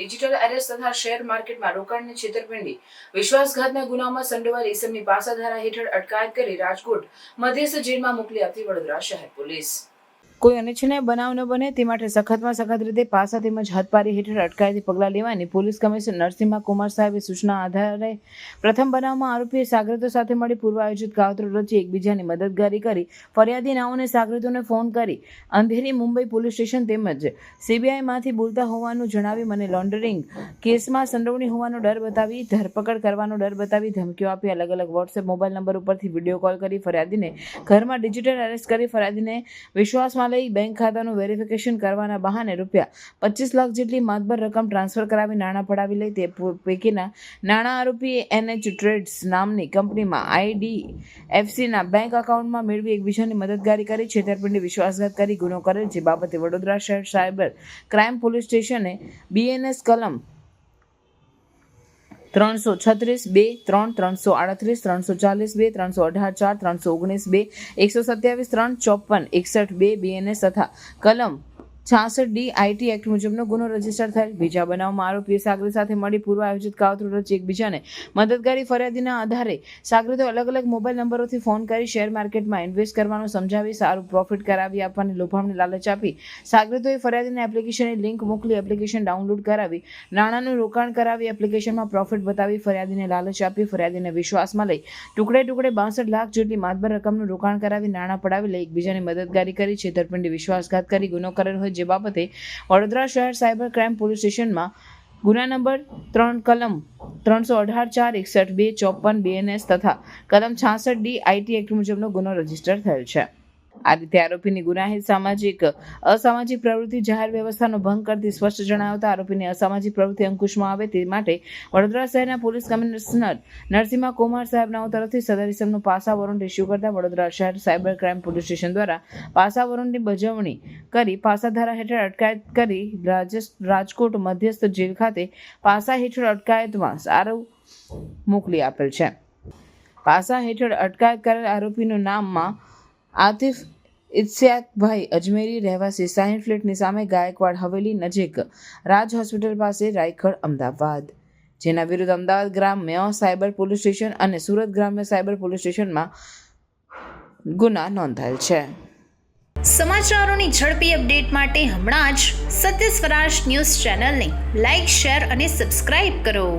Digital arrest તથા share માર્કેટમાં રોકાણની છેતરપિંડી. વિશ્વાસઘાતના ગુનામાં સંડોવાયેલ ઈસમની પાસાધારા હેઠળ અટકાયત કરી રાજકોટ મધ્યસ્થ જેલમાં મોકલી આપતી વડોદરા શહેર પોલીસ. કોઈ અનિચ્છનીય બનાવ ન બને, તે માટે સખતમાં સખત રીતે પાસા તેમજ હથપારી હેઠળ અટકાયતી પગલાં લેવાની પોલીસ કમિશનર નરસિંહા કુમાર સાહેબે સૂચના આધારે પ્રથમ બનાવમાં આરોપીએ સાગરતો સાથે મળી પૂર્વ આયોજિત કાવતરો રચી એકબીજાની મદદગારી કરી, ફરિયાદી નાઓને સાગરતોને ફોન કરી અંધેરી મુંબઈ પોલીસ સ્ટેશન તેમજ સીબીઆઈમાંથી બોલતા હોવાનું જણાવી મને લોન્ડરિંગ કેસમાં સંડોવણી હોવાનો ડર બતાવી, ધરપકડ કરવાનો ડર બતાવી ધમકીઓ આપી અલગ અલગ વોટ્સએપ, મોબાઈલ નંબર ઉપરથી વીડિયો કોલ કરી ફરિયાદીને ઘરમાં ડિજિટલ અરેસ્ટ કરી ફરિયાદીને વિશ્વાસમાં લઈ બેંક ખાતાનું વેરિફિકેશન કરવાના બહાને રૂપિયા પચીસ લાખ જેટલી માતબર રકમ ટ્રાન્સફર કરાવી નાણાં પડાવી લઈ તે પૈકીના નાણાં આરોપીએ એનએચ ટ્રેડ્સ નામની કંપનીમાં આઈડી એફસીના બેંક એકાઉન્ટમાં મેળવી એકબીજાની મદદગારી કરી, છેતરપિંડી, વિશ્વાસઘાત કરી, ગુનો કરેલ, જે બાબતે વડોદરા શહેર સાયબર ક્રાઇમ પોલીસ સ્ટેશને બીએનએસ કલમ ત્રણસો છત્રીસ બે, ત્રણ ત્રણસો આડત્રીસ, ત્રણસો ચાલીસ બે, ત્રણસો અઢાર ચાર, ત્રણસો ઓગણીસ બે, એકસો સત્યાવીસ, ત્રણ ચોપન, એકસઠ બે બીએનએસ તથા કલમ છાસઠ ડી આઈટી એક્ટ મુજબનો ગુનો રજિસ્ટર થયેલ. બીજા બનાવમાં આરોપીએ સાગરી સાથે મળી પૂર્વ આયોજિત કાવતરું રચી એકબીજાને મદદગારી ફરિયાદીના આધારે સાગરીતો અલગ અલગ મોબાઈલ નંબરોથી ફોન કરી શેર માર્કેટમાં ઇન્વેસ્ટ કરવાનું સમજાવી સારું પ્રોફિટ કરાવી આપવાની લોભામણી લાલચ આપી. સાગરીતોએ ફરિયાદીને એપ્લિકેશનની લિંક મોકલી એપ્લિકેશન ડાઉનલોડ કરાવી, નાણાંનું રોકાણ કરાવી એપ્લિકેશનમાં પ્રોફિટ બતાવી ફરિયાદીને લાલચ આપી ફરિયાદીને વિશ્વાસમાં લઈ ટુકડે ટુકડે બાસઠ લાખ જેટલી માતબર રકમનું રોકાણ કરાવી નાણાં પડાવી લઈ એકબીજાની મદદગારી કરી છેતરપિંડી વિશ્વાસઘાત કરી ગુનો કરેલ હોય જે બાબતે વડોદરા શહેર સાયબર ક્રાઇમ પોલીસ સ્ટેશનમાં ગુના નંબર ત્રણ, કલમ ત્રણસો અઢાર, ચાર, એકસઠ, બે, ચોપન બીએનએસ તથા કલમ છાસઠ ડી આઈટી એક્ટ મુજબનો ગુનો રજિસ્ટર થયો છે. આ રીતે આરોપીની ગુનાહિત સામાજિક, અસામાજિક પ્રવૃત્તિ જાહેર વ્યવસ્થાનો ભંગ કરતી સ્પષ્ટ જણાવતા આરોપીની અસામાજિક પ્રવૃત્તિ અંકુશમાં આવે તે માટે વડોદરા શહેરના પોલીસ કમિશનર નરસિંહા કુમાર સાહેબના તરફથી સદર પાસા વોરંટ ઇસ્યુ કરતા વડોદરા શહેર સાયબર ક્રાઇમ પોલીસ સ્ટેશન દ્વારા પાસા વોરંટની બજવણી કરી પાસા ધારા હેઠળ અટકાયત કરી રાજકોટ મધ્યસ્થ જેલ ખાતે પાસા હેઠળ અટકાયતમાં સારું મોકલી આપેલ છે. પાસા હેઠળ અટકાયત કરેલ આરોપીનું નામમાં આતિફ ઇત્સ્યાકભાઈ અજમેરી રહેવાસી સાયન ફ્લેટની સામે ગાયકવાડ હવેલી નજીક રાજ હોસ્પિટલ પાસે રાયખડ અમદાવાદ, જેના વિરુદ્ધ અમદાવાદ ગ્રામ્ય સાયબર પોલીસ સ્ટેશન અને સુરત ગ્રામ્ય સાયબર પોલીસ સ્ટેશનમાં ગુના નોંધાયેલ છે. સમાચારોની ઝડપી અપડેટ માટે હમણાં જ સત્ય સ્વરાજ ન્યૂઝ ચેનલને લાઇક શેર અને સબસ્ક્રાઇબ કરો.